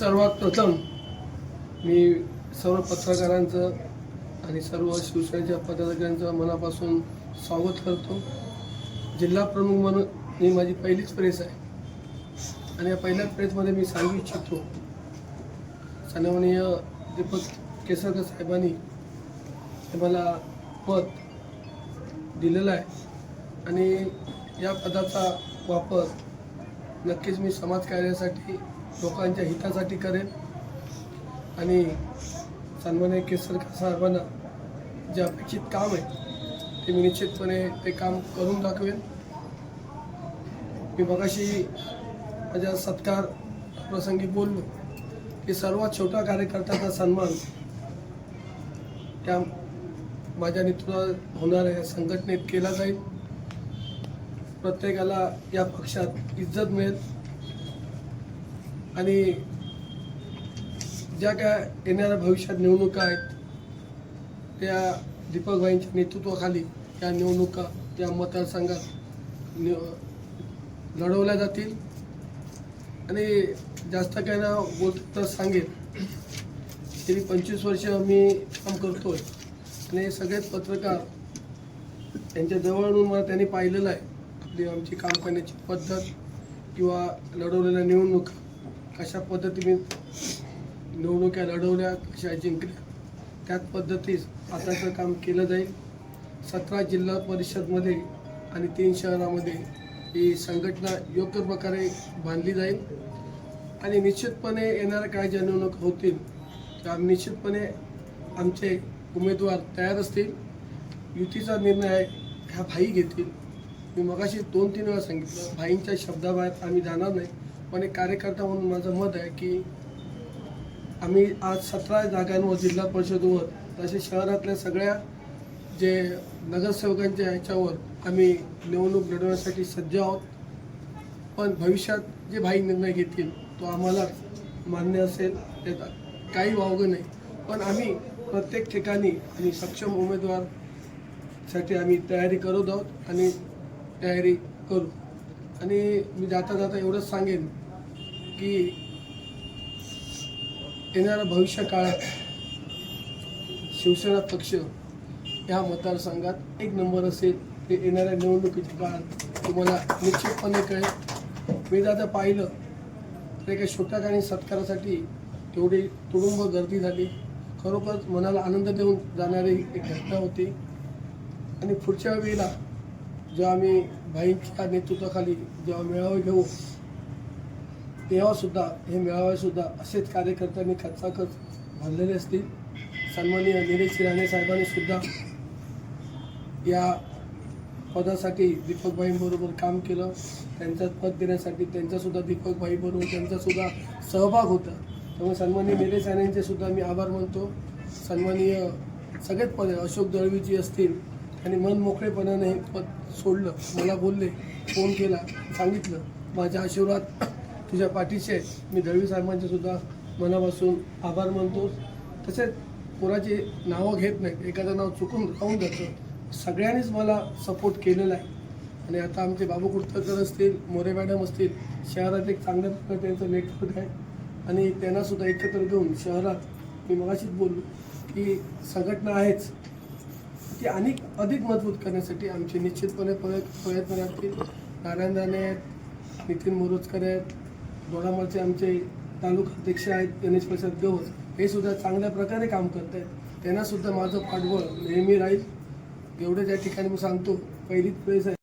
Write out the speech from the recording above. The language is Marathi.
सर्वात प्रथम मी सर्व पत्रकारांचं आणि सर्व शिवसेनेच्या पदाधिकाऱ्यांचं मनापासून स्वागत करतो. जिल्हा प्रमुख म्हणून ही माझी पहिलीच प्रेस आहे. आणि या पहिल्याच प्रेसमध्ये मी सांगू इच्छितो सन्माननीय दीपक केसरकर साहेबांनी हे मला पद दिलेलं आहे. आणि या पदाचा वापर नक्कीच मी समाजकार्यासाठी लोकांच्या हितासाठी करेन. आणि सन्मान्य केसरकर साहेबांना जे अपेक्षित काम आहे ते मी निश्चितपणे ते काम करून दाखवेन. मी मगाशी माझ्या सत्कार प्रसंगी बोललो की सर्वात छोटा कार्यकर्त्याचा सन्मान त्या माझ्या नेतृत्वात होणाऱ्या संघटनेत केला जाईल. प्रत्येकाला या पक्षात इज्जत मिळेल. आणि ज्या काय येणाऱ्या भविष्यात निवडणुका आहेत त्या दीपकभाईंच्या नेतृत्वाखाली त्या निवडणुका त्या मतदारसंघात निव लढवल्या जातील. आणि जास्त काय ना बोलता सांगेल गेली पंचवीस वर्ष मी काम करतो आहे आणि सगळेच पत्रकार त्यांच्या जवळून मला त्यांनी पाहिलेलं आहे आपली आमची काम करण्याची पद्धत किंवा लढवलेल्या निवडणुका. कशा पद्धतीने निवडणुक्या लढवल्या कशा जिंकल्या त्याच पद्धतीस आताचं काम केलं जाईल. सतरा जिल्हा परिषदमध्ये आणि तीन शहरामध्ये ही संघटना योग्य प्रकारे बांधली जाईल. आणि निश्चितपणे येणाऱ्या काय ज्या निवडणूक होतील त्या निश्चितपणे आमचे उमेदवार तयार असतील. युतीचा निर्णय ह्या भाई घेतील. मी मगाशी दोन तीन वेळा सांगितलं भाईंच्या शब्दाबाहेर आम्ही जाणार नाही. पण एक कार्यकर्ता म्हणून माझं मत आहे की आम्ही आज सतरा जागांवर जिल्हा परिषदवर तसेच शहरातल्या सगळ्या जे नगरसेवकांच्या ह्याच्यावर आम्ही निवडणूक लढवण्यासाठी सज्ज आहोत. पण भविष्यात जे भाई निर्णय घेतील तो आम्हाला मान्य असेल त्याचा काही वावगं नाही. पण आम्ही प्रत्येक ठिकाणी आणि सक्षम उमेदवारसाठी आम्ही तयारी करत आहोत आणि तयारी करू. आणि मी जाता जाता एवढंच सांगेन की येणाऱ्या भविष्य काळात शिवसेना पक्ष या मतदारसंघात एक नंबर असेल. ते येणाऱ्या निवडणुकीच्या काळात तुम्हाला निश्चितपणे कळेल. मी आता पाहिलं तर एका छोट्या आणि सत्कारासाठी तेवढी तुडुंब गर्दी झाली. खरोखरच मनाला आनंद देऊन जाणारी एक घटना होती. आणि पुढच्या वेळेला जेव्हा आम्ही भाईंच्या नेतृत्वाखाली जेव्हा मेळावे घेऊ तेव्हासुद्धा हे मेळावेसुद्धा असेच कार्यकर्त्यांनी खचाखच भरलेले असतील. सन्माननीय निलेश राणे साहेबांनी सुद्धा या पदासाठी दीपकभाईंबरोबर काम केलं. त्यांचं पद देण्यासाठी त्यांचासुद्धा दीपकभाईबरोबर त्यांचासुद्धा सहभाग होता. त्यामुळे सन्माननीय निलेश राणेंचे सुद्धा मी आभार मानतो. सन्माननीय सगळेच पद अशोक दळवीजी असतील आणि मन मोकळेपणाने हे पद सोडलं. मला बोलले फोन केला सांगितलं. माझ्या आशीर्वाद तुझ्या पाठीशी आहे. मी दळवी साहेबांचे सुद्धा मनापासून आभार मानतो. तसेच कोणाची नावं घेत नाहीत एखादं नाव चुकून राहून जातं. सगळ्यांनीच मला सपोर्ट केलेला आहे. आणि आता आमचे बाबू कुर्तकर असतील मोरे मॅडम असतील शहरात एक चांगल्या प्रकारे त्यांचं नेटवर्क आहे. आणि त्यांनासुद्धा एकत्र घेऊन शहरात मी मगाशीच बोललो की संघटना आहेच. ती अनेक अधिक मजबूत करण्यासाठी आमचे निश्चितपणे प्रयत्न प्रयत्न राहतील नारायण राणे आहेत नितीन मोरोजकर आहेत दोडामाळचे आमचे तालुका अध्यक्ष आहेत गणेश प्रसाद गवस हे सुद्धा चांगल्या प्रकारे काम करत आहेत. त्यांनासुद्धा माझं पाठबळ नेहमी राहील. एवढं त्या ठिकाणी मी सांगतो. पहिलीच प्रेस आहे